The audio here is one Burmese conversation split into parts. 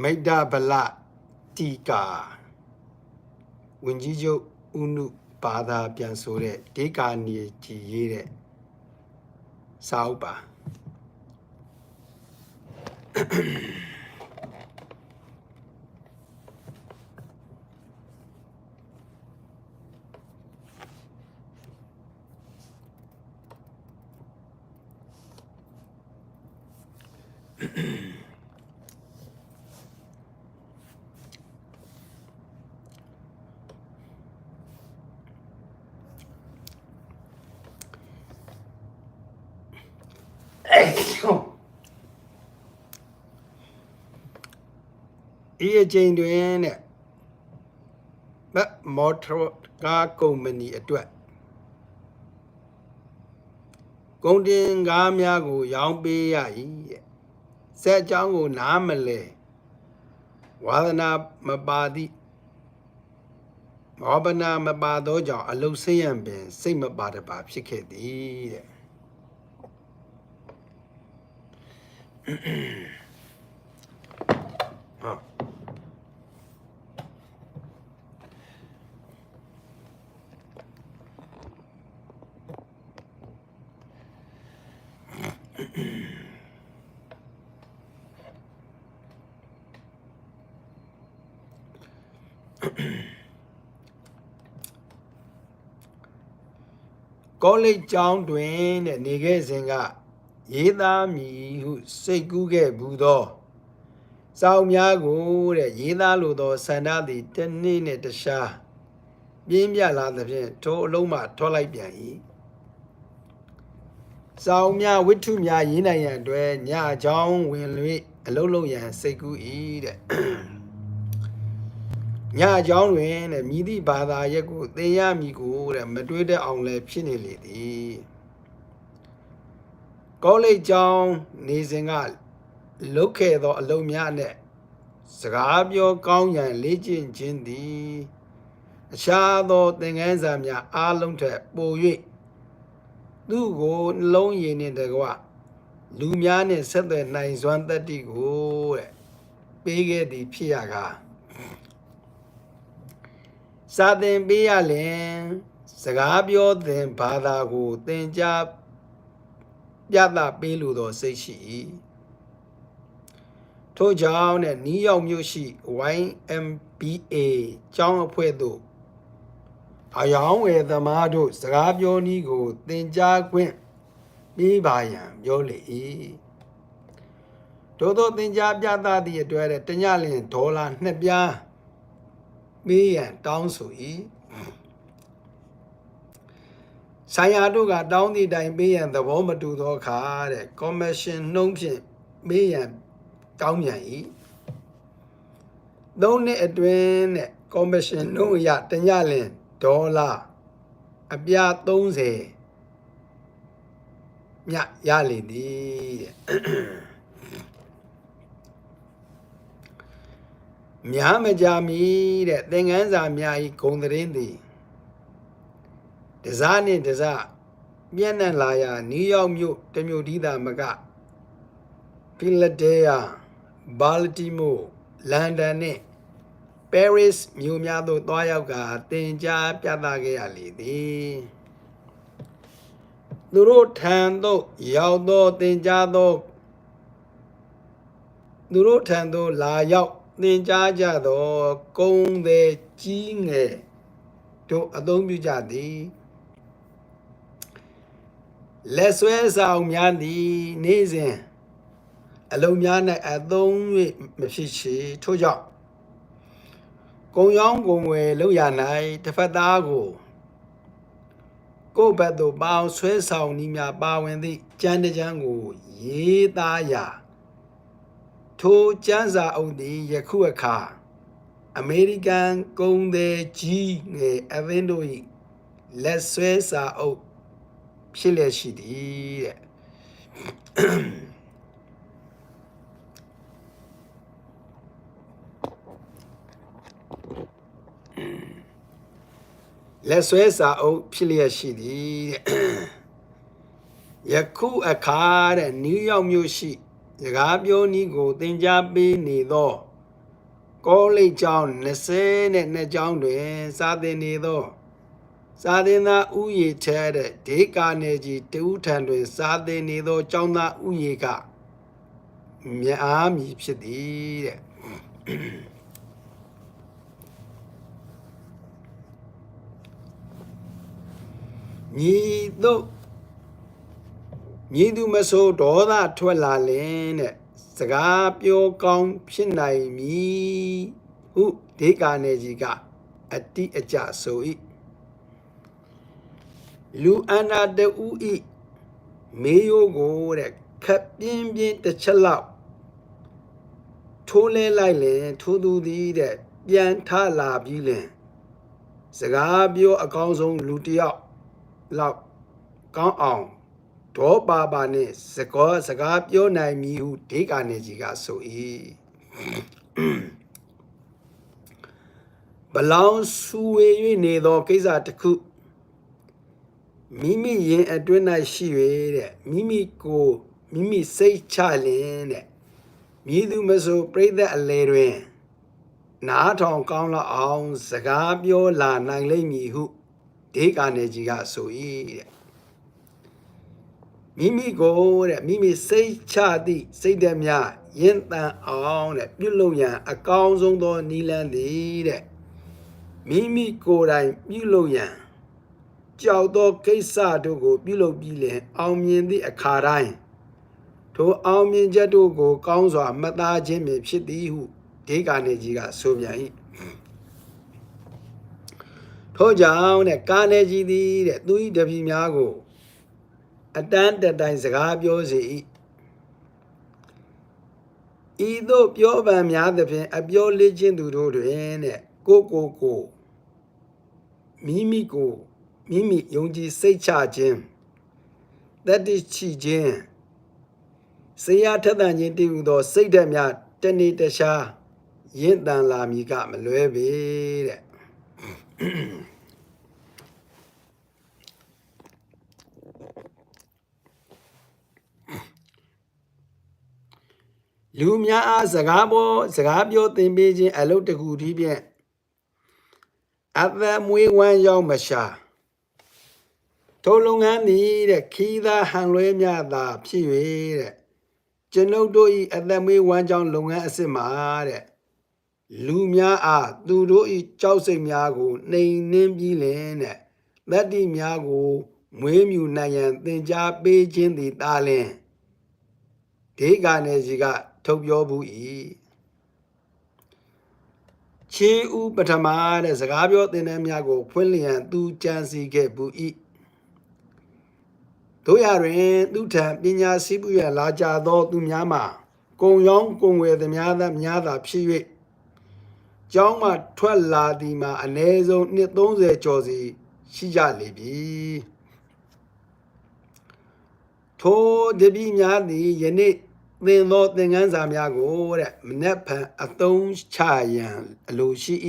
မိတ္တဗလတီကာဝင်ကြီးချုပ်ဥနုဘာသာပြန်ဆိုတဲ့ဒေကာနီကြီးရေးတဲ့စာအုပ်ပါ ဤအချိန်တွင်တဲ့မက်မော်တော်ကားကုမ္ပဏီအတွက်ကုန်တင်ကားများကို ရောင်းပေးရ၏တဲ့စက်အကြောင်းကိုနားမလဲဝါသနာမပါသည့်မောဘနာမပါသောကြောင့်အလုဆင်းရန်ပင် စိတ်မပါတပါဖြစ်ခဲ့သည်တဲ့ဟုတ် ကောလိပ်ကျောင်းတွင်တဲ့နေခဲ့စဉ်ကရေးသားမည်ဟုစိတ်ကူးခဲ့ဘူးသောစောင်းများကိုတဲ့ရေးသားလိုသောဆန္ဒသည်တစ်နေ့နှင့်တခြားပြင်းပြလာသဖြင့်ထိုအလုံးမှထွက်လိုက်ပြန်၏စောင်းများဝိတ္ထုများရေးနိုင်ရန်အတွက်ညအကြောင်းဝင်၍အလုံးလုံးရန်စိတ်ကူး၏တဲ့ ညအကြောင်းတွင်တဲ့မြည်သည့်ဘာသာရက်ကိုသင်ရမည်ကိုတဲ့မတွေးတတ်အောင်လည်းဖြစ်နေလေသည်ကောလိပ်ကျောင်းနေစဉ်ကလုတ်ခဲ့သောအလုံးများနဲ့စကားပြောကောင်းရန်လေ့ကျင့်ခြင်းသည်အခြားသောသင်ခန်းစာများအားလုံးထက်ပို၍သူ့ကိုနှလုံးရည်နှင့်တကွလူများနှင့်ဆက်သွယ်နိုင်စွမ်းတတ္တိကိုတဲ့ပေးခဲ့သည်ဖြစ်ရကား စာသင်ပေးရလင်စကားပြောသင်ဘာသာကိုသင်ကြားပြသပေးလိုသောစိတ်ရှိ၏ထို့ကြောင့်တဲ့နီးရောက်မြို့ရှိ YMBA ကျောင်းအဖွဲ့သို့အယောင်ဝယ်သမားတို့စကားပြောနည်းကိုသင်ကြားခွင့်ပေးပါရန်ပြောလေ၏သို့သောသင်ကြားပြသသည့်အတွက်တဲ့တညလင်ဒေါ်လာနှစ်ပြား ပေးရန်တောင်းဆို၏ဆိုင်ရာတို့ကတောင်းသည့်တိုင်ပေးရန်သဘောမတူသောအခါတဲ့ commission နှုံးဖြင့်ပေးရန်တောင်းပြန်၏သုံးနှစ်အတွင်းတဲ့ commission နှုံးအရတညလင်ဒေါ်လာအပြား30မြရလေသည်တဲ့ များမကြမီတဲ့သင်ငန်းစာများဤဂုံသတင်းသည်တစားနှင့်တစားပြန့်နှံ့လာရာနယူးယောက်မြို့တမြို့ဒီသာမကဖီလာဒဲလ်ဖီးဘာလတီမိုလန်ဒန်နှင့်ပဲရစ်မြို့များသို့တွားရောက်ကတင်ကြားပြသခဲ့ရလေသည်သူတို့ထံသို့ရောက်သောတင်ကြားသောသူတို့ထံသို့လာရောက် သင်ကြားကြသောကုံသည်ကြီးငယ်တို့အသုံးပြုကြသည်လက်ဆွဲဆောင်များသည်နေ့စဉ်အလုံးများ၌အသုံး၍မဖြစ်ချေထို့ကြောင့်ကုံရောင်းကုံဝယ်လောက်ရ၌တစ်ဖက်သားကိုကိုယ့်ဘက်သို့ပေါင်းဆွဲဆောင်နည်းများပါဝင်သည့်ကြမ်းတကြမ်းကိုရေးသားရာ ထိုကျမ်းစာအုပ်သည်ယခုအခါအမေရိကန်ကုံသည်ကြီးငယ်အသင်းတို့၏လက်ဆွဲစာအုပ်ဖြစ်လျက်ရှိသည်တဲ့လက်ဆွဲစာအုပ်ဖြစ်လျက်ရှိသည်တဲ့ယခုအခါတဲ့နယူးယောက်မြို့ရှိ စကားပြောနည်းကိုသင်ကြားပေးနေသောကောလိပ်ကျောင်း22ကျောင်းတွင် စာသင်နေသော စာသင်သားဥယေထဲတဲ့ဒေကာနယ်ကြီးတဦးထံတွင် စာသင်နေသောကျောင်းသားဥယေကမြအားမည်ဖြစ်သည်တဲ့ညီတို့ ညီသူမဆိုးဒေါသထွက်လာလင်တဲ့စကားပြောကောင်းဖြစ်နိုင်မည်ဟုဒေကာနယ်ကြီးကအတိအကျဆို၏လူအန္တာတူဤမေယိုကိုတဲ့ခပ်ပြင်းပြင်းတစ်ချက်လောက်ထိုးလဲလိုက်လင်ထိုးသူသည်တဲ့ပြန်ထလာပြီးလင်စကားပြောအကောင်းဆုံးလူတစ်ယောက်လောက်ကောင်းအောင် ဒေါ်ပါပါနဲ့စကောစကားပြောနိုင်မည်ဟုဒေကာနေကြီးကဆို၏ဘလောင်ဆူဝေ၍နေသောကိစ္စတစ်ခုမိမိရင်အတွင်း၌ရှိ၍တဲ့မိမိကိုမိမိစိတ်ချလင်တဲ့မြည်သူမဆိုပြိသက်အလေတွင် နားထောင်ကောင်းလောက်အောင် စကားပြောလာနိုင်လိမ့်မည်ဟုဒေကာနေကြီးကဆို၏တဲ့ မိမိကိုတဲ့မိမိစိတ်ချသည့်စိတ်ဓာတ်များယဉ်တန်အောင်တဲ့ပြုလုပ်ရန်အကောင်းဆုံးသောနည်းလမ်းသည်တဲ့မိမိကိုယ်တိုင်ပြုလုပ်ရန်ကြောက်သောကိစ္စတို့ကို ပြုလုပ်ပြီးလင်အောင်မြင်သည့်အခါတိုင်းထိုအောင်မြင်ချက်တို့ကို ကောင်းစွာမှတ်သားခြင်းပင်ဖြစ်သည်ဟုဒေဂာနေကြီးကဆိုပြန်၏ထို့ကြောင့်တဲ့ကာနေကြီးသည်တဲ့သူ၏တပည့်များကို အတန်းတတိုင်စကားပြောစေ၏ဤသို့ပြောပန်များသဖြင့်အပြောလေးချင်းသူတို့တွင်တဲ့ကိုကိုကိုမိမိကိုမိမိယုံကြည်စိတ်ချခြင်းတတိချီခြင်းစေရထက်သန်ခြင်းတည်ဟူသော စိတ်ဓာတ်များတနေ့တခြားရင့်တန်လာမည်ကမလွဲပေတဲ့ လူများအားစကားပေါ်စကားပြောသင်ပေးခြင်းအလုပ်တစ်ခုတည်းဖြင့်အသက်မွေးဝမ်းရောက်မရှာထိုလုပ်ငန်းသည်တဲ့ခီးသားဟန်လွဲများသာဖြစ်၍တဲ့ကျွန်ုပ်တို့၏အသက်မွေးဝမ်းကြောင်းလုပ်ငန်းအစစ်မှာတဲ့လူများအားသူတို့၏ကြောက်စိတ်များကိုနှိမ်နှင်းပြီးလင်တဲ့တတ္တိများကိုမွေးမြူနိုင်ရန်သင်ကြားပေးခြင်းသည်တာလင်ဒေဂာနယ်ကြီးက ထုတ်ပြောဘူး၏ချေဥပထမတဲ့စကားပြောသင်တန်းများကို ဖွင့်လျံသူကြံစီခဲ့ဘူး၏တို့ရတွင်သူထံပညာစည်းပူရလာကြသောသူများမှာကုံရောင်းကုံဝယ်သမျှသာများသာဖြစ်၍ကျောင်းမှထွက်လာသည်မှာအ ਨੇ ဆုံးနှစ်30ကျော်စီရှိကြလေပြီထိုတပိများသည်ယနေ့ သင်သောသင်ခန်းစာများကိုတဲ့မနက်ဖြန်အသုံးချရန်အလိုရှိ၏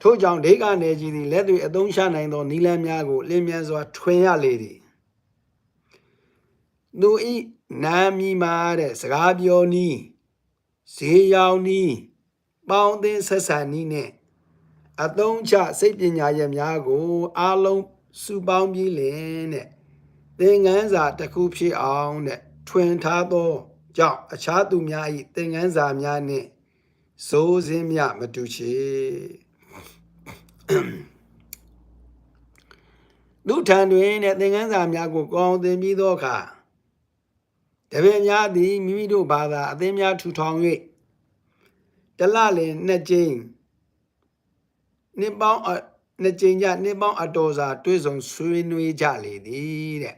ထို့ကြောင့်ဒိဋ္ဌနယ်ကြီးသည်လက်တွေအသုံးချနိုင်သောနီလန်းများကိုလင်းမြန်စွာထွင်ရလေသည်သူဤနာမီမာတဲ့စကားပြောနည်းဈေးရောင်နည်းပေါင်းသင်းဆက်ဆံနည်းနဲ့အသုံးချစိတ်ပညာရများကို အားလုံးစုပေါင်းပြီးလင်တဲ့သင်ခန်းစာတစ်ခုဖြစ်အောင်တဲ့ ထွင်ထားသောကြောင့်အခြားသူများ၏သင်ခန်းစာများနှင့်စိုးစင်းမြမတူချေလူထံတွင်တဲ့သင်ခန်းစာများကိုကောင်းသင်ပြီးသောအခါတပည့်များသည်မိမိတို့ဘာသာအသင်းများထူထောင်၍တလလင်နှစ်ကြိမ်နှစ်ပေါင်းနှစ်ကြိမ်ကြနှစ်ပေါင်းအတော်စာတွေ့ဆုံဆွေးနွေးကြလေသည်တဲ့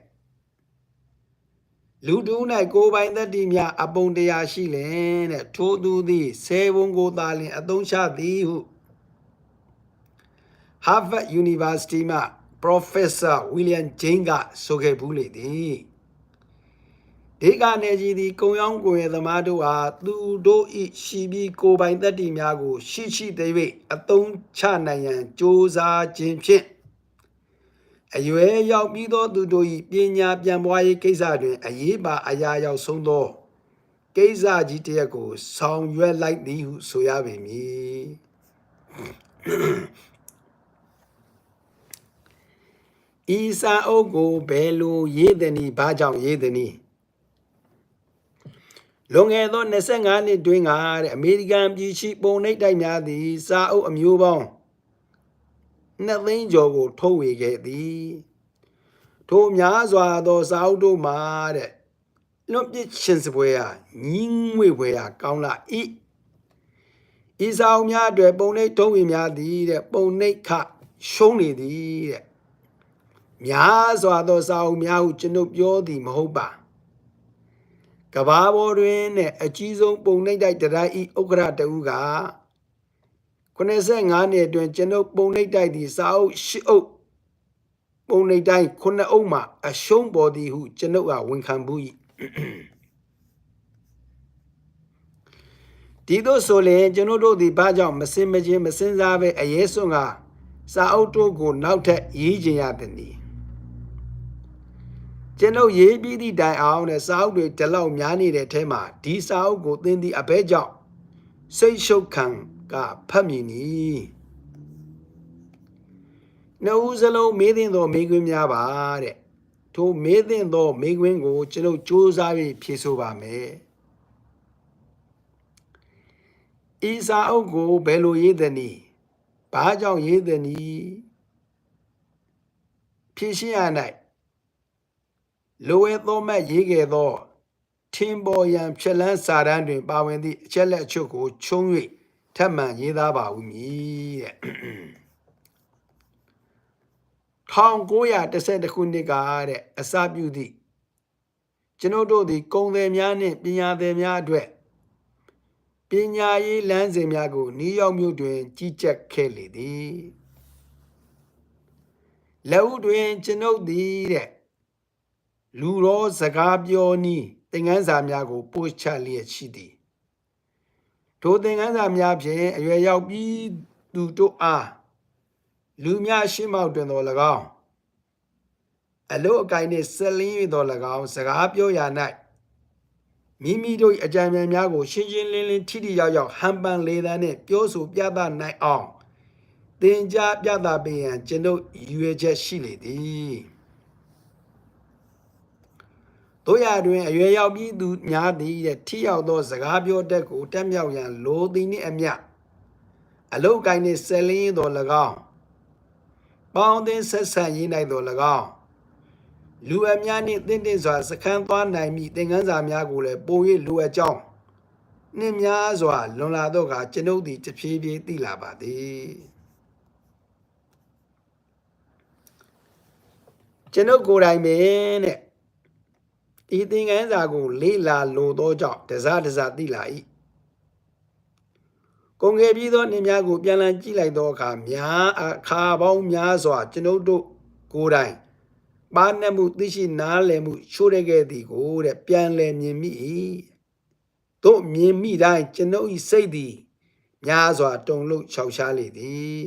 လူတူ၌ကိုပိုင်သက်တိမြအပုံတရားရှိလင်တဲ့ထိုသူသည်ဆယ်ဘုံကိုသာလင် အသုံးချသည်ဟု Harvard University မှ Professor William Jane ကဆိုခဲ့ဘူးလေသည်ဒေကနေကြီးသည်ကုံရောင်းကိုယ်ရသမားတို့အားသူတို့ဤရှိပြီးကိုပိုင်သက်တိများကို ရှိရှိသေး၍အသုံးချနိုင်ရန်ကြိုးစားခြင်းဖြင့် အရွယ်ရောက်ပြီးသောသူတို့၏ပညာပြန်ပွားရေးကိစ္စတွင်အရေးပါအရာရောက်ဆုံးသောကိစ္စကြီးတစ်ရက်ကိုဆောင်ရွက်လိုက်သည်ဟုဆိုရပေမည်ဤစာအုပ်ကိုဘယ်လိုရေးသည်နည်းဘာကြောင့်ရေးသည်နည်းလွန်ခဲ့သော25နှစ်တွင်ကတဲ့အမေရိကန်ပြည်ရှိပုံနှိပ်တိုက်များသည်စာအုပ်အမျိုးပေါင်း နှစ်သိန်းကျော်ကို ထုတ်ဝေခဲ့သည်ထိုများစွာသောစာအုပ်တို့မှာတဲ့လွန်ပစ်ရှင်စပွဲဟာညီးငွေပွဲဟာကောင်းလာဤဤစာအုပ်များအတွက်ပုံနှိပ်ထုတ်ဝေများသည်တဲ့ပုံနှိပ်ခရှုံးနေသည်တဲ့များစွာသောစာအုပ်များဟုကျွန်ုပ်ပြောသည်မဟုတ်ပါကဘာပေါ်တွင်နဲ့အကြီးဆုံးပုံနှိပ်တိုက်တရားဤဥက္ကရာတဦးက 85နှစ်အတွင်းကျွန်ုပ်ပုံနှိပ်တိုက်သည့်စာအုပ်10အုပ်ပုံနှိပ်တိုင်း9အုပ်မှအရှုံးပေါ်သည်ဟုကျွန်ုပ်ကဝန်ခံဘူး၏ဒီတို့ဆိုရင်ကျွန်ုပ်တို့သည်ဘာကြောင့်မစင်မချင်းမစင်စားပဲအရေးစွန်ကစာအုပ်တို့ကိုနောက်ထပ်ရေးချင်ရသည်ကျွန်ုပ်ရေးပြီးသည့်တိုင်အောင်နဲ့စာအုပ်တွေဒီလောက်များနေတဲ့အထဲမှာဒီစာအုပ်ကိုသင်သည့်အဘဲကြောင့်စိတ်ရှုပ်ခံ ကဖတ်မြည်နီနှုတ်စလုံးမေးသင့်သောမေးခွန်းများပါတဲ့ထိုမေးသင့်သောမေးခွန်းကိုကျွန်ုပ်စူးစမ်းပြီးဖြေဆိုပါမယ်ဤစာအုပ်ကိုဘယ်လိုရေးသနည်းဘာကြောင့်ရေးသနည်းဖြည့်ရှင်းရ၌လိုဝဲသောမတ်ရေးခဲ့သောထင်ပေါ်ရန်ဖြစ်လန်းစာတမ်းတွင် ပါဝင်သည့်အချက်လက်အချို့ကိုခြုံ၍ ထပ်မံရေးသားပါဦးမည်တဲ့1912ခုနှစ်ကတဲ့အစပြုသည့်ကျွန်ုပ်တို့သည်ကုံသည်များနှင့်ပညာသည်များအတွက်ပညာရေးလမ်းစဉ်များကိုနယူးယောက်မြို့တွင် ကြီးကြပ်ခဲ့လေသည်လက်ဦးတွင်ကျွန်ုပ်သည်တဲ့လူရောစကားပြောနည်းသင်ခန်းစာများကိုပို့ချလျက်ရှိသည် ထိုသင်ခန်းစာများဖြင့်အရွယ်ရောက်ပြီးသူတို့အားလူများရှိမောက်တွင်တော်၎င်းအလို့အကိုင်းနှင့်ဆက်လင်း၍တော်၎င်းစကားပြောရာ၌မိမိတို့အကြံဉာဏ်များကို ရှင်းရှင်းလင်းလင်းထိထိရောက်ရောက်ဟန်ပန်လေသံနှင့်ပြောဆိုပြသနိုင်အောင်သင်ကြားပြသပေးရန်ကျွန်ုပ်ရည်ရွယ်ချက်ရှိလေသည် တို့ရတွင်အရွယ်ရောက်ပြီးသူများသည်တဲ့ထိရောက်သောစကားပြောတတ်ကိုတက်မြောက်ရန်လိုသည်နှင့်အမျှအလုတ်ကိုင်းနှင့်ဆက်လင်းတော်၎င်းပေါင်းသင်းဆက်ဆံရေး၌တော်၎င်းလူအများနှင့်တင့်တင့်စွာစခန်းသွားနိုင်မိသင်ခန်းစာများကိုလည်းပို၍လိုအပ်ကြောင်းနှင့်များစွာလွန်လာတော့ကကျွန်ုပ်သည်တဖြည်းဖြည်းသိလာပါသည်ကျွန်ုပ်ကိုယ်တိုင်ပင်တဲ့ ဤသင်ခန်းစာကို လေ့လာလိုသောကြောင့်တစားတစားသိလာ၏ကုန်ငယ်ပြီးသောနေများကို ပြန်လည်ကြည့်လိုက်သောအခါများအခါပေါင်းများစွာ ကျွန်ုပ်တို့ကိုယ်တိုင်ပါနှက်မှုသိရှိနားလည်မှုချိုးရခဲ့သည်ကိုတဲ့ပြန်လည်မြင်မိ၏တို့မြင်မိတိုင်းကျွန်ုပ်၏စိတ်သည်များစွာတုန်လှုပ်ခြောက်ရှားလေသည်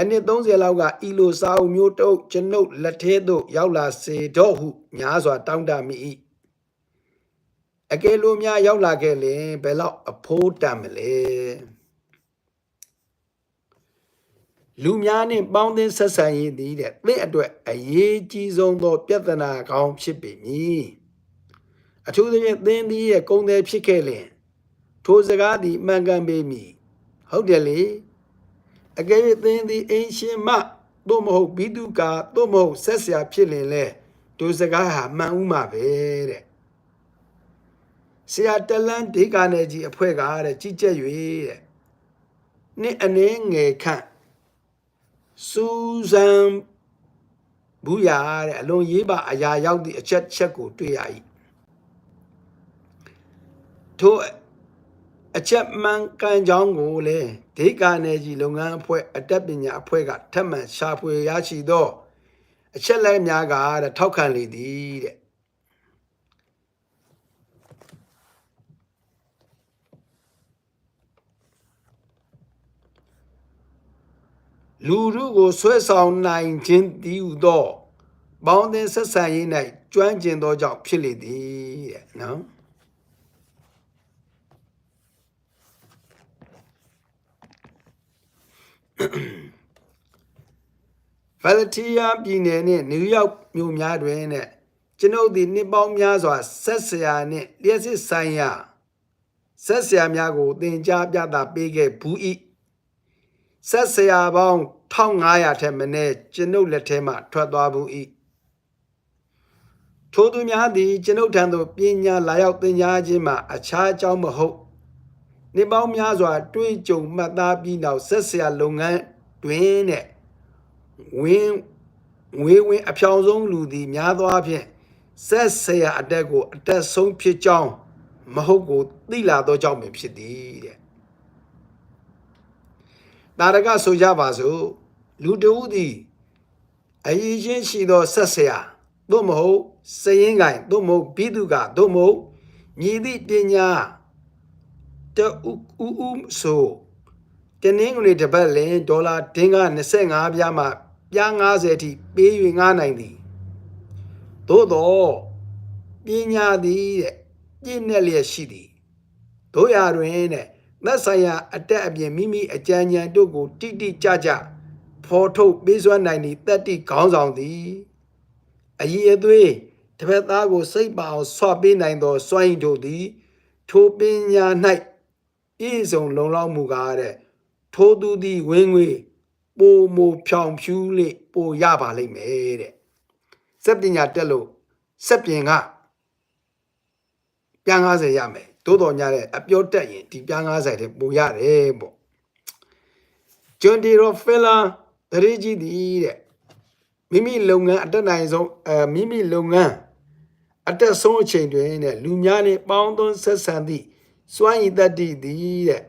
အနှစ်30လောက်ကဤလိုစာအုပ်မျိုးတုပ်ကျွန်ုပ်လက်ထဲသို့ရောက်လာစေတော့ဟုများစွာတောင်းတမိ၏အကယ်လို့များရောက်လာခဲ့ရင်ဘယ်လောက်အဖိုးတန်မလဲလူများနှင့်ပေါင်းသင်းဆက်ဆံရေးသည်တဲ့သင်အတွက်အရေးကြီးဆုံးသော ပြဿနာကောင်းဖြစ်ပေမည်အထူးသဖြင့်သင်သည်ရဲ့ကုံတယ်ဖြစ်ခဲ့လင်ထိုစကားသည်မှန်ကန်ပေမည်ဟုတ်တယ်လေ အကယ်၍သင်သည်အင်ရှင်မသို့မဟုတ်ဘိတုကာသို့မဟုတ်ဆက်ဆရာဖြစ်လင်လဲဒုစကားဟာမှန်ဥမှာပဲတဲ့ဆရာတလန်ဒေကာနယ်ကြီးအဖွဲ့ကတဲ့ကြီးကြက်၍တဲ့နှစ်အနေငယ်ခန့်စူဇန်ဘူးရတဲ့အလွန်ရေးပါအရာရောက်သည့်အချက်ချက်ကိုတွေ့ရ၏ထို အချက်မှန်ကန်ကြောင်းကိုလည်းဒေကာနယ်ကြီးလုပ်ငန်းအဖွဲ့အတက်ပညာအဖွဲ့ကထပ်မံရှာဖွေရရှိသောအချက်လက်များကတဲ့ထောက်ခံလေသည်တဲ့လူလူကိုဆွဲဆောင်နိုင်ခြင်းတည်ဟူသောပေါင်းသင်းဆက်ဆံရေး၌ကျွမ်းကျင်သောကြောင့်ဖြစ်လေသည်တဲ့နော် ဖယ်လတီးယားပြည်နယ်နဲ့နယူးယောက်မြို့များတွင်နဲ့ကျွန်ုပ်သည်နှစ်ပေါင်းများစွာဆက်ဆရာနှင့်လျှက်စစ်ဆိုင်ရာဆက်ဆရာများကိုသင်ကြားပြသပေးခဲ့ဘူး၏ဆက်ဆရာပေါင်း1500ထက်မနည်းကျွန်ုပ်လက်ထဲမှထွက်သွားဘူး၏ထိုသူများသည်ကျွန်ုပ်ထံသို့ပညာလာရောက်သင်ကြားခြင်းမှာအခြားအကြောင်းမဟုတ် နှစ်ပေါင်းများစွာ တွေ့ကြုံမှတ်သားပြီးနောက်ဆက်ဆရာလုပ်ငန်းတွင်နဲ့ဝင်းငွေဝင်အဖြောင်ဆုံးလူသည်များသောအားဖြင့်ဆက်ဆရာအတက်ကိုအတက်ဆုံးဖြစ်ကြောင်းမဟုတ်ကိုသိလာသောကြောင့်ပင်ဖြစ်သည်တဲ့တာရကဆိုကြပါစို့လူတဦးသည်အရေးချင်းရှိသောဆက်ဆရာသို့မဟုတ်စရင်ကိုင်သို့မဟုတ်ဘိတုကသို့မဟုတ်ညီသည့်ပညာ တဥဥဥဆိုတနင်္ဂနွေတစ်ပတ်လင်ဒေါ်လာဒင်းက25ပြားမှပြား90အထိပေး၍ငားနိုင်သည်သို့တော့ပညာသည်တဲ့ပြည့်နဲ့လျက်ရှိသည်တို့ရာတွင်တဲ့သက်ဆိုင်ရာအတက်အပြင်မိမိအကြံဉာဏ်တို့ကိုတိတိကျကျဖော်ထုတ်ပေးစွမ်းနိုင်သည့်တတ္တိခေါင်းဆောင်သည်အည်အသွေးတစ်ဖက်သားကိုစိတ်ပါအောင်ဆွပေးနိုင်သောစွမ်းရည်တို့သည် ထိုပညာ၌ ပြည့်စုံလုံလောက်မှုကားတဲ့ထိုသူသည်ဝင်ငွေပိုမိုဖြောင်ဖြူးလေပိုရပါလိမ့်မယ်တဲ့စက်ပညာတက်လို့စက်ပြင်ကပြန်90ရမယ်သို့တော်ညာတဲ့အပြောတက်ရင်ဒီပြန်90တဲ့ပိုရတယ်ပေါ့ဂျွန်ဒီရိုဖီလာတရေကြီးဒီတဲ့မိမိလုပ်ငန်းအတက်နိုင်ဆုံးအဲမိမိလုပ်ငန်းအတက်ဆုံးအချိန်တွင်တဲ့လူများနဲ့ပေါင်းသွန်းဆက်ဆံသည့် စွမ်းရည်တတ္တိသည်တဲ့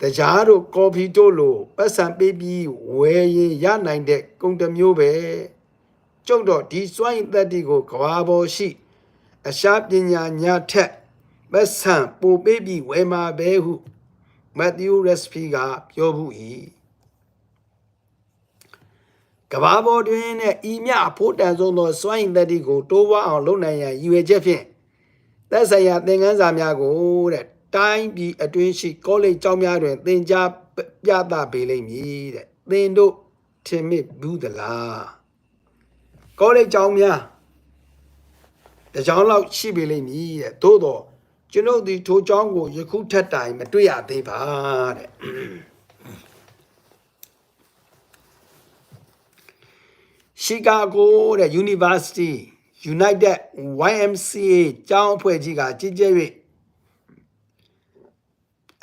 တရားတို့ကော်ဖီတို့လိုပတ်စံပေးပြီးဝယ်ရင်ရနိုင်တဲ့ကုန်တစ်မျိုးပဲကျုပ်တော့ဒီစွမ်းရည်တတ္တိကိုကဘာပေါ်ရှိ အရှားပညာညာထက်ပတ်စံပိုပေးပြီးဝယ်မှာပဲဟုမက်သီးရက်စပီကပြောဘူး၏ကဘာပေါ်တွင်နဲ့ဤမြအဖို့တန်ဆုံးသောစွမ်းရည်တတ္တိကိုတိုးပွားအောင်လုပ်နိုင်ရန်ရည်ရွယ်ချက်ဖြင့် သက်ဆိုင်ရာသင်ခန်းစာများကိုတဲ့တိုင်းပြည်အတွင်းရှိကောလိပ်ကျောင်းများတွင် သင်ကြားပြသပေးလိမ့်မည်တဲ့သင်တို့ထင်မိဘူးသလားကောလိပ်ကျောင်းများတကြောင်လောက်ရှိပေလိမ့်မည်တဲ့သို့တော့ကျွန်ုပ်ဒီထိုကျောင်းကိုယခုထက်တိုင်မတွေ့ရသေးပါတဲ့ရှီကာဂိုတဲ့ University United YMCA ကျောင်းအဖွဲ့ကြီးကကြီးကျယ်၍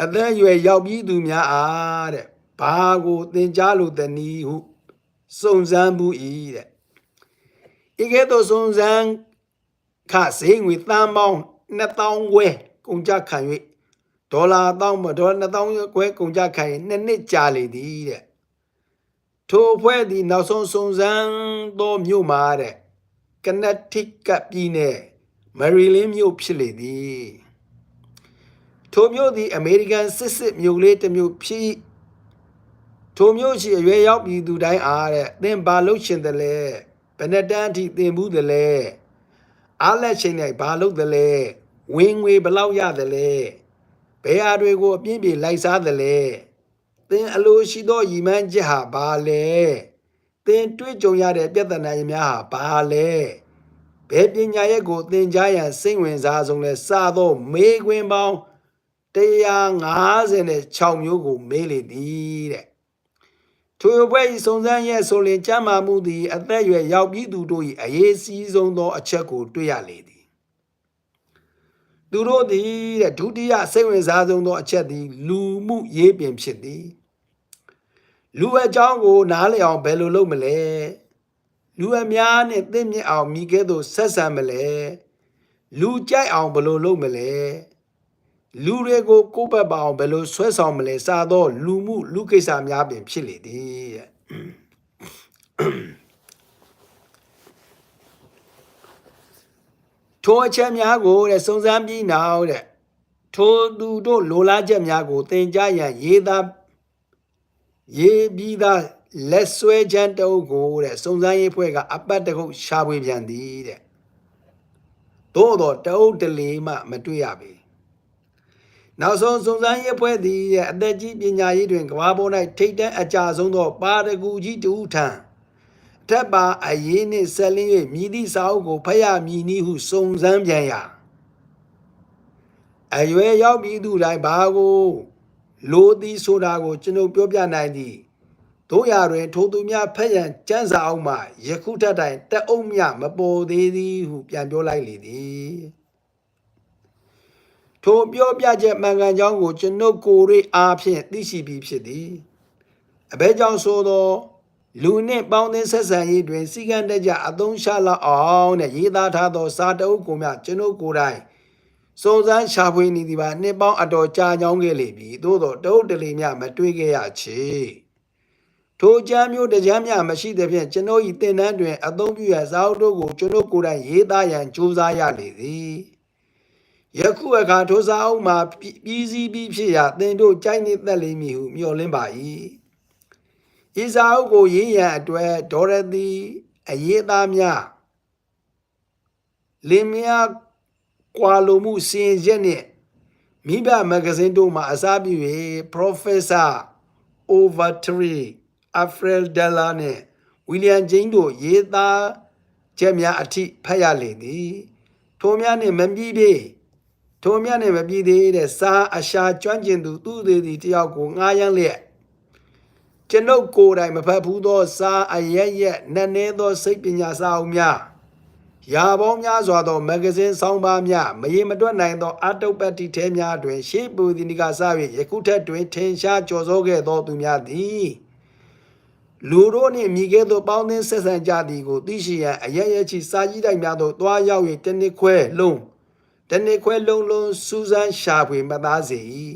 အသက်အရွယ်ရောက်ပြီးသူများအားတဲ့ဘာကိုသင်ကြားလို့တနည်းဟုစုံစမ်းဘူးဤတဲ့ဤကဲ့သို့စုံစမ်းခဈေးငွေတန်ပေါင်း2000ဝဲကုန်ကြခံ၍ဒေါ်လာ1000ဒေါ်လာ2000ခွဲကုန်ကြခံရင်နှစ်နှစ်ကြာလေသည်တဲ့ထိုအဖွဲ့သည်နောက်ဆုံးစုံစမ်းသောမြို့မှာတဲ့ ကနက်တစ်ကပ်ပြည်နယ်မရီလင်းမြို့ဖြစ်လေသည်ထိုမြို့သည်အမေရိကန်စစ်စစ်မြို့လေးတစ်မြို့ဖြစ်ထိုမြို့ရှိအရွယ်ရောက်ပြည်သူတိုင်းအားတဲ့သင်ဘာလုပ်ရှင်တယ်လဲဘယ်နဲ့တန်းအထိသင်ဘူးတယ်လဲအားလက်ချိန်၌ဘာလုပ်တယ်လဲဝင်ငွေဘလောက်ရတယ်လဲဘယ်အားတွေကိုအပြင်းပြေလိုက်စားတယ်လဲသင်အလိုရှိသောရည်မှန်းချက်ဟာဘာလဲ သင်တွေ့ကြုံရတဲ့ပြဿနာတွေများဟာဘာလဲဘယ်ပညာရက်ကိုသင်ကြားရန်စိတ်ဝင်စားဆုံးလဲစသောမေးခွန်းပေါင်း156မျိုးကိုမေးလေသည်တဲ့ထိုဘွဲ့ဤစုံစမ်းရဲ့ဆိုရင်ကျမ်းမာမှုသည် အသက်အရွယ်ရောက်ပြီးသူတို့၏အရေးစီးဆုံးသောအချက်ကိုတွေ့ရလေသည်သူတို့သည်တဲ့ဒုတိယစိတ်ဝင်စားဆုံးသောအချက်သည် လူမှုရေးပင်ဖြစ်သည် လူအကြောင်းကိုနားလည်အောင်ဘယ်လိုလုပ်မလဲလူအများနဲ့သိမြင့်အောင်မိကဲသို့ဆက်ဆံမလဲလူကြိုက်အောင်ဘယ်လိုလုပ်မလဲလူတွေကိုကိုယ့်ဘက်ပါအောင်ဘယ်လိုဆွဲဆောင်မလဲစသော လူမှုလူကိစ္စများပင်ဖြစ်လေသည်တဲ့ထိုအချက်များကိုတဲ့စုံစမ်းပြီးနောက်တဲ့ထိုသူတို့လိုလားချက်များကိုသင်ကြားရန်ရေးသား ရေးပြီးသားလက်ဆွဲချမ်းတအုပ်ကိုတဲ့စုံစမ်းရေးဖွဲ့ကအပတ်တကုတ်ရှာဖွေပြန်သည်တဲ့သို့တော့တအုပ်တလေမှမတွေ့ရပေနောက်ဆုံးစုံစမ်းရေးဖွဲ့သည်ရဲ့အသက်ကြီးပညာရေးတွင်ကဘာပေါ်၌ထိတ်တန့်အကြဆုံးသော ပါရဂူကြီးတူထံထပ်ပါအရေးနှင့်ဆက်လင်း၍မြည်သည့်စာအုပ်ကိုဖတ်ရမည်နည်းဟုစုံစမ်းပြန်ရာအရွယ်ရောက်ပြီးသူတိုင်းဘာကို လိုသည်ဆိုတာကိုကျွန်ုပ်ပြောပြနိုင်သည်တို့ရာတွင် ထိုသူများဖက်ရန်ကြမ်းစာအောင်မှယခုထက်တိုင်တက်အုပ်မြမပေါ်သေးသည်ဟုပြန်ပြောလိုက်လေသည်ထိုပြောပြချက်မှန်ကန်ကြောင်းကိုကျွန်ုပ်ကိုယ်ရေးအားဖြင့်သိရှိပြီးဖြစ်သည်အဘဲကြောင့်ဆိုသောလူနှင့်ပေါင်းသင်းဆက်ဆံရေးတွင်စီကံတက်ကြအသုံးချလောက်အောင်နဲ့ရေးသားထားသောစာတအုပ်ကိုမြကျွန်ုပ်ကိုယ်တိုင် စုံစမ်းရှာဖွေနေသည်ပါနှစ်ပေါင်းအတော်ကြာကြောင်းခဲ့လေပြီသို့သောတအုပ်တလေမြမတွေ့ခဲ့ရချေထိုကြမ်းမျိုးတကြမ်းမြမရှိသဖြင့်ကျွန်ုပ်၏တင်နန်းတွင်အသုံးပြုရစာအုပ်တို့ကိုကျွန်ုပ်ကိုယ်တိုင်ရေးသားရန်ကြိုးစားရလေသည်ယခုအခါထိုစာအုပ်မှာပြီးစည်းပြီးဖြစ်ရာသင်တို့ကြိုက်နေသက်လိမ့်မည်ဟုမျှော်လင့်ပါ၏ဤစာအုပ်ကိုရေးရန်အတွက်ဒေါ်ရသီအရေးသားများလင်းများ ကွာလိုမှုစီရင်ချက်နှင့်မိဘမဂ္ဂဇင်းတို့မှအစားပြု၍ Professor Overtree Alfred Della နှင့် William Jane တို့ရေးသားချက်များအထိဖတ်ရလေသည်ထိုများနှင့်မပြီးသေးထိုများနှင့်မပြီးသေးတဲ့စာအရှာကျွမ်းကျင်သူသူသေးသည်တယောက်ကိုငားရမ်းလျက်ကျွန်ုပ်ကိုယ်တိုင်မဖတ်ဘူးသောစာအရရက်နက်နဲသောစိတ်ပညာစာအုပ်များ ရာပေါင်းများစွာသောမဂ္ဂဇင်းဆောင်းပါးများမရေမတွက်နိုင်သောအတုပ္ပတ္တိထဲများတွင်ရှေးပူသည်နိကစ၍ယခုထက်တွင်ထင်ရှားကျော်စောခဲ့သောသူများသည်လူတို့နှင့်မိခဲ့သောပေါင်းသင်းဆက်ဆံကြသည်ကိုသိရှိရန်အရရချီစာကြီးတိုက်များသို့တွားရောက်၍တနစ်ခွဲလုံးတနစ်ခွဲလုံးလုံးစူးစမ်းရှာဖွေမှတ်သားစေ၏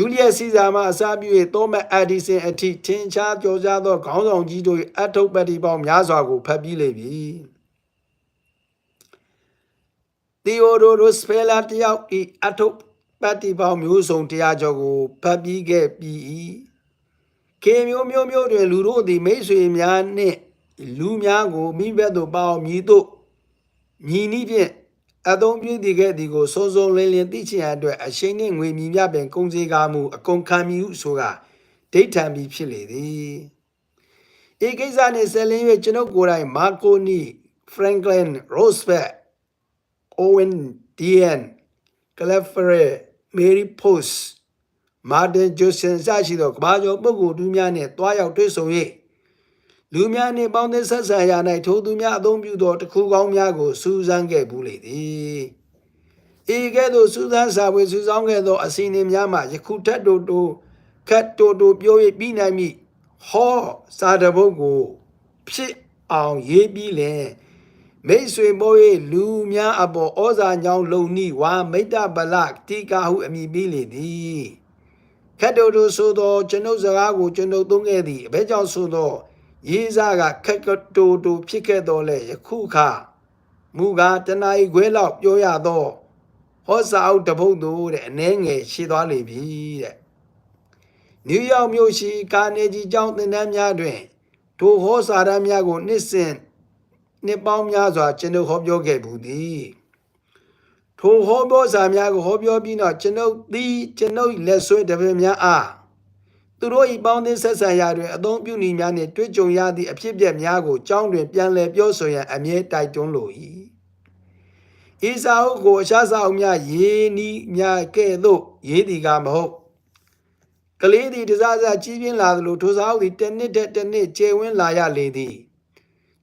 ဂျူလီယက်စီဇာမှအစားပြု၍သောမတ်အဒီဆင်အထိထင်ရှားကျော်ကြားသောခေါင်းဆောင်ကြီးတို့၏အထုပ်ပတိပေါင်းများစွာကိုဖတ်ပြီးလေပြီသီယိုဒိုရိုစပယ်လာတယောက်၏အထုပ်ပတိပေါင်းမျိုးစုံတရားကျော်ကိုဖတ်ပြီးခဲ့ပြီးခေမျိုးမျိုးမျိုးတွင်လူတို့သည်မိတ်ဆွေများနှင့်လူများကိုမိဘသို့ပေါအောင်မြည်တို့မြည်နည်းဖြင့် အသုံးပြုတည်ခဲ့သည်ကိုစိုးစိုးလင်းလင်းသိချင်ရအတွက်အရှိန်နှင့်ငွေမြည်မြပင်ကုန်စည်ကားမှုအကုန်ခံမည်ဟုဆိုကဒိဋ္ဌံပြီးဖြစ်လေသည်ဤကိစ္စနှင့်ဆက်လင်း၍ကျွန်ုပ်ကိုယ်တိုင်မာကိုနီဖရန်ကလင်ရိုစဘက်အိုဝင်ဒီအန်ကလဖရဲမေရီပို့စ်မာတင်ဂျိုဆန်စရှိသောကဘာကျော်ပုဂ္ဂိုလ်တူများနှင့်တွားရောက်တွေ့ဆုံ၍ လူများနှင့်ပေါင်းသင်းဆက်ဆံရာ၌ထိုသူများအသုံးပြုသောတခုကောင်းများကိုစူးစမ်းခဲ့ဘူးလေသည်ဤကဲ့သို့စူးစမ်းစာပွေစူးစောင်းခဲ့သော အစီအစဉ်များမှယခုထက်တိုတိုခတ်တိုတိုပြော၍ပြီးနိုင်မိဟောစာတပုတ်ကို ဖြစ်အောင်ရေးပြီးလင်မိတ်ဆွေမိုး၏လူများအပေါ်ဩဇာကြောင့်လုံနိဝါမိတ္တပလတိကာဟုအမည်ပေးလေသည်ခတ်တိုတိုဆိုသောကျွန်ုပ်စကားကိုကျွန်ုပ်သုံးခဲ့သည်အဘဲကြောင့်ဆိုသော ရေးစားကခက်ကတိုတိုဖြစ်ခဲ့တော်လဲယခုခါမူကားတနာ ਈ ခွဲလောက်ပြောရသောဟောစာအုပ်တပုတ်တို့တဲ့အနှဲငယ်ရှိသွားလေပြီတဲ့နယူးယောက်မြို့ရှိကာနေဂျီကျောင်းသင်တန်းများတွင်ထိုဟောစာရမ်းများကိုနှစ်စဉ်နှစ်ပေါင်းများစွာကျွန်ုပ်ဟောပြောခဲ့ဘူးသည်ထိုဟောပြောစာများကိုဟောပြောပြီးတော့ကျွန်ုပ်သည်ကျွန်ုပ်လက်ဆွဲတပည့်များအား သူတို့၏ပေါင်းသင်းဆက်ဆံရာတွင်အသုံးပြုနည်းများနှင့်တွေ့ကြုံရသည့်အဖြစ်အပျက်များကိုကြောင်းတွင်ပြန်လည်ပြောဆိုရန်အမြဲတိုက်တွန်းလို၏ဤစာအုပ်ကိုအခြားစာအုပ်များရေးနည်းများကဲ့သို့ရေးသည်ကမဟုတ်ကလေးသည်တစားစားကြီးပြင်းလာသလိုထိုစာအုပ်သည်တစ်နှစ်တစ်နှစ်ကျေဝန်းလာရလေသည်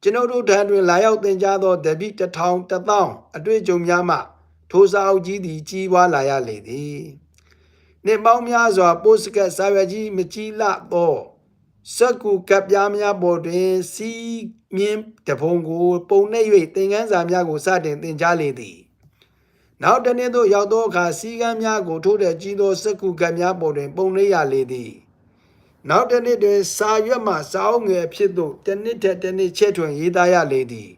ကျွန်ုပ်တို့ထံတွင်လာရောက်သင်ကြားသောတပိတစ်ထောင်တစ်သောင်းအတွေ့အကြုံများမှထိုစာအုပ်ကြီးသည်ကြီးပွားလာရလေသည် နှစ်ပေါင်းများစွာပို့စကတ်စာရွက်ကြီးမကြီးလသောစက်ကူကပ်ပြားများပေါ်တွင်စီးမြင်းတပုံကို ပုံနှိပ်၍သင်ခန်းစာများကိုစတင်သင်ကြားလေသည်နောက်တနေ့သို့ရောက်သောအခါစီကံများကိုထိုးတဲ့ကြီးသောစက်ကူကပ်များပေါ်တွင် ပုံနှိပ်ရလေသည်နောက်တနေ့တွင်စာရွက်မှစာအုပ်ငယ်ဖြစ်သို့တနှစ်ထက်တနှစ်ချက်ထွင်ရေးသားရလေသည်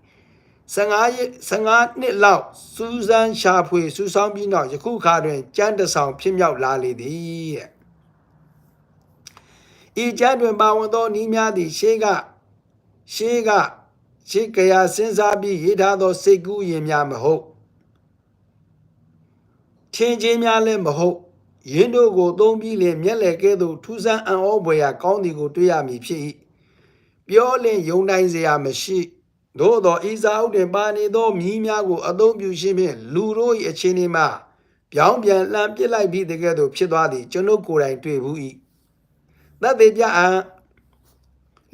15ရက်15နှစ်လောက်စူးစမ်းရှာဖွေစူးစောင်းပြီးနောက်ယခုအခါတွင်ကြမ်းတဆောင်ဖြစ်မြောက်လာလေသည်တဲ့ဤကြမ်းတွင်ပါဝင်သောဤများသည့်ရှေးကရှေးကရှေးကရာစဉ်းစားပြီးရေးထားသောစိတ်ကူးရင်များမဟုတ်ထင်ချင်းများလည်းမဟုတ်ရင်းတို့ကိုသုံးပြီးလည်းမျက်လည်ကဲ့သို့ထူးဆန်းအံ့ဩဖွယ်ရာကောင်းသည်ကိုတွေ့ရမည်ဖြစ်၏ပြောလင်ယုံနိုင်စရာမရှိ၏ သို့သောဣဇာဥတွင်ပါနေသောမြည်များကိုအသုံးပြုခြင်းဖြင့်လူတို့၏အချင်းဒီမှပြောင်းပြန်လှန်ပစ်လိုက်ပြီးတကယ်သို့ဖြစ်သွားသည်ကျွန်ုပ်ကိုယ်တိုင်တွေ့ဘူး၏သတ်သေးပြအံ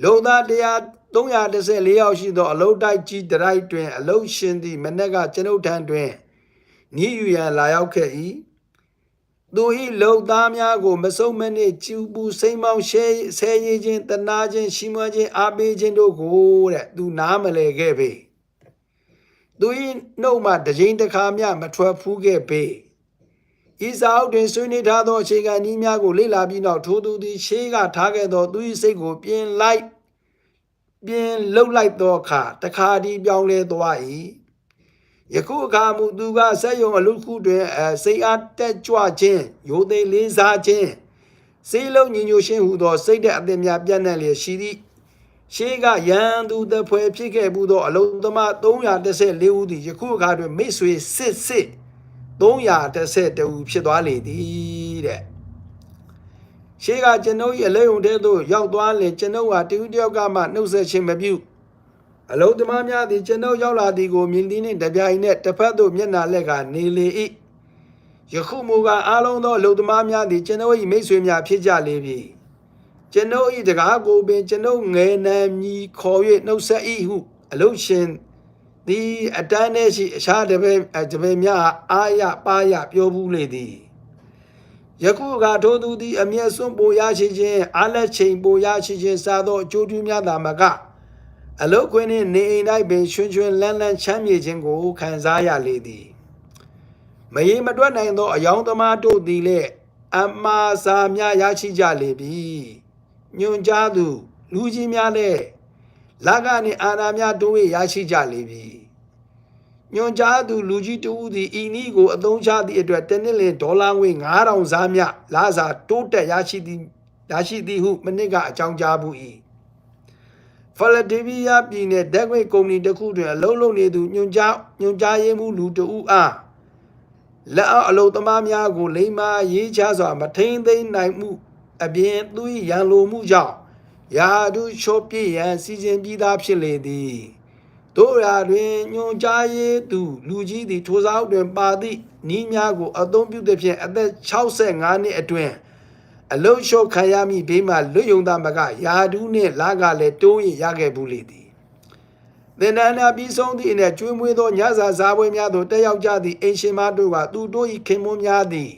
လုံသားတရား314ယောက်ရှိသောအလုတ်တိုက်ကြီးတရိုက်တွင်အလုတ်ရှင်သည့်မနက်ကကျွန်ုပ်ထံတွင်ညီယူရန်လာရောက်ခဲ့၏ သူ၏လုံသားများကိုမစုံမနစ်ကျူပူစိမ်မောင်းရှဲဆဲရည်ခြင်းတနာခြင်းရှိမွခြင်းအားပေးခြင်းတို့ကိုတဲ့သူနားမလဲခဲ့ပေသူ၏နှုတ်မှတစ်ချိန်တစ်ခါမျှမထွက်ဖူးခဲ့ပေဤစာအုပ်တွင်ဆွေးနွေးထားသောအခြေခံနည်းများကိုလေ့လာပြီးနောက်ထိုသူသည်ရှေးကထားခဲ့သောသူ၏စိတ်ကိုပြင်လိုက်ပြင်လှုပ်လိုက်သောအခါတခါဒီပြောင်းလဲသွား၏ ယခုအခါမူသူကဆက်ယုံအလုခုတွင်အစိတ်အားတက်ကြွခြင်းရိုသေလေးစားခြင်းစေလုံးညီညွတ်ခြင်းဟူသောစိတ်တဲ့အသင်များပြန့်နှံ့လျက်ရှိသည်ရှေးကရန်သူတဖွဲဖြစ်ခဲ့မှုသောအလုံးသမား314ဦးသည်ယခုအခါတွင်မိတ်ဆွေစစ်စစ်312ဦးဖြစ်သွားလေသည်တဲ့ရှေးကကျွန်ုပ်၏အလေးုံတဲ့သို့ရောက်သွားလင်ကျွန်ုပ်ဟာတူတယောက်ကမှနှုတ်ဆက်ခြင်းမပြု အလုံးသမားများသည်ကျွန်ုပ်ရောက်လာသည်ကိုမြင်သည်နှင့်တပြိုင်နက်တစ်ဖက်သို့မျက်နှာလက်ကနေလေ၏ယခုမူကားအားလုံးသောအလုံးသမားများသည်ကျွန်ုပ်၏မိတ်ဆွေများဖြစ်ကြလေပြီကျွန်ုပ်၏တကားကိုပင်ကျွန်ုပ်ငယ်နံမြည်ခေါ်၍နှုတ်ဆက်၏ဟုအလုံးရှင်သည်အတန်းနဲ့ရှိအခြားတပည့်တပည့်များအာရပါရပြောဘူးလေသည်ယခုကထိုသူသည်အမျက်စွန့်ပိုရရှိခြင်းအားလက်ချိန်ပိုရရှိခြင်းစသောအကျိုးပြုများသာမက အလုတ်ခွင်းနှင့်နေအိမ်၌ပင်ရွှင်ရွှင်လန်းလန်းချမ်းမြေခြင်းကိုခံစားရလေသည်မရေမတွက်နိုင်သော အယောင်သမားတို့သည်လည်းအမှားစာများရရှိကြလေပြီညွန်ကြားသူ လူကြီးများလည်းလာကနှင့်အာနာများတိုး၍ရရှိကြလေပြီညွန်ကြားသူ လူကြီးတဦးသည်ဤနည်းကိုအသုံးချသည့်အတွက်တစ်နှစ်လင်ဒေါ်လာငွေ9000စားမြလာစာတိုးတက်ရရှိသည်ရရှိသည်ဟုမနစ်ကအကြောင်းကြားဘူး၏ ဖလဒေဗီယာပြည်နယ်ဓာတ်ငွေကုမ္ပဏီတစ်ခုတွင်အလုပ်လုပ်နေသူညွန်ကြားညွန်ကြားရေးမှုလူတဦးအားလက်အောက်အလုပ်သမားများကိုလိမ္မာရေးချစွာမထိန်သိမ်းနိုင်မှုအပြင်သူ၏ရန်လိုမှုကြောင့်ယာဒုချောပြည့်ရန်စီစဉ်ပြီးသားဖြစ်လေသည်တို့ရာတွင်ညွန်ကြားရေးသူ လူကြီးသည်ထိုစားတွင်ပါသည့်နီးများကိုအသုံးပြုသဖြင့်အသက်65နှစ်အတွင်း အလုံးလျှော့ခံရမိဘေးမှလွတ်ယုံသားမကယာဒူးနှင့်လာကလည်းတိုးရရခဲ့ဘူးလေသည်သင်္ဍာနာပြီးဆုံးသည့်အနေကျွေးမွေးသောညစာစားပွဲများသို့တက်ရောက်ကြသည့်အင်ရှင်မတို့ကသူတို့၏ခင်မွန်းများသည်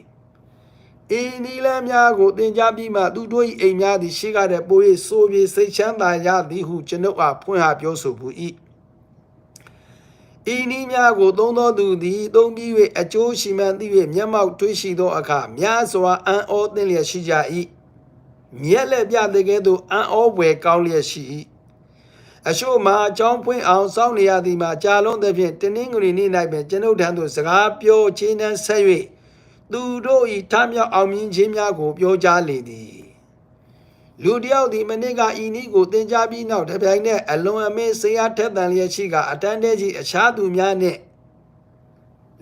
အင်းဒီလမ်းများကိုသင်ကြားပြီးမှသူတို့၏အိမ်များသည်ရှိခဲ့တဲ့ပိုး၏ဆိုးပြေစိတ်ချမ်းသာရသည်ဟုကျွန်ုပ်အားဖွင့်ဟပြောဆိုဘူး၏ ဤနည်းများကိုသုံးသောသူသည်သုံးပြီး၍အကျိုးရှိမှန်သိ၍မျက်မှောက်တွေ့ရှိသောအခါများစွာအံ့ဩသင့်လျက်ရှိကြ၏မြက်လက်ပြတဲ့ကဲ့သို့အံ့ဩဖွယ်ကောင်းလျက်ရှိ၏အရှို့မှာအကြောင်းဖွင့်အောင်စောင့်နေရသည်မှာကြာလုံးသဖြင့်တင်းင်းငွေနေ့၌ပင်ကျွန်ုပ်ထံသို့စကားပြောချင်းနှံဆက်၍သူတို့၏ထမြောက်အောင်မြင်ခြင်းများကိုပြောကြားလေသည် လူတယောက်ဒီမနစ်ကဤနည်းကိုသင်ကြားပြီးနောက်တပြိုင်နက်အလွန်အမင်းဆေးရထက်တန်လျက်ရှိကအတန်းတဲကြီးအခြားသူများနှင့်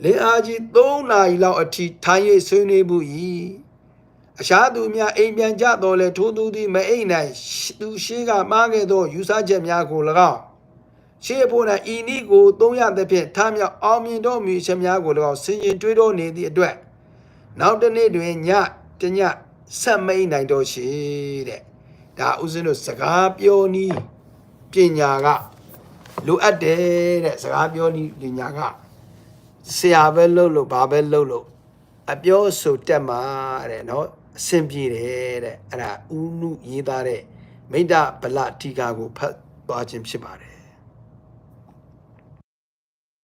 လင်းအားကြီး3နာရီလောက်အထိထိုင်၍ဆွေးနွေးမှု၏အခြားသူများအိမ်ပြန်ကြတော်လဲထိုးသူသည်မအိမ်နိုင်သူရှိကမှားခဲ့သော ယူဆချက်များကို၎င်းရှေးဖို့၌ဤနည်းကိုသုံးရသဖြင့်ထားမြောက်အောင်မြင်တော်မူချက်များကို၎င်းဆင်ခြင်တွေးတော်နေသည့်အတွက်နောက်တစ်နေ့တွင်ညတည ဆက်မိန်နိုင်တော့ရှိတဲ့ဒါဥစဉ်တို့စကားပြောနည်းပညာကလိုအပ်တယ်တဲ့စကားပြောနည်းပညာကဆရာပဲလုပ်လို့ဘာပဲလုပ်လို့အပြောဆိုတက်မှာတဲ့နော်အဆင်ပြေတယ်တဲ့အဲ့ဒါဥနုရေးသားတဲ့မိဒ္ဒဗလတိကာကိုဖတ်သွားခြင်းဖြစ်ပါတယ်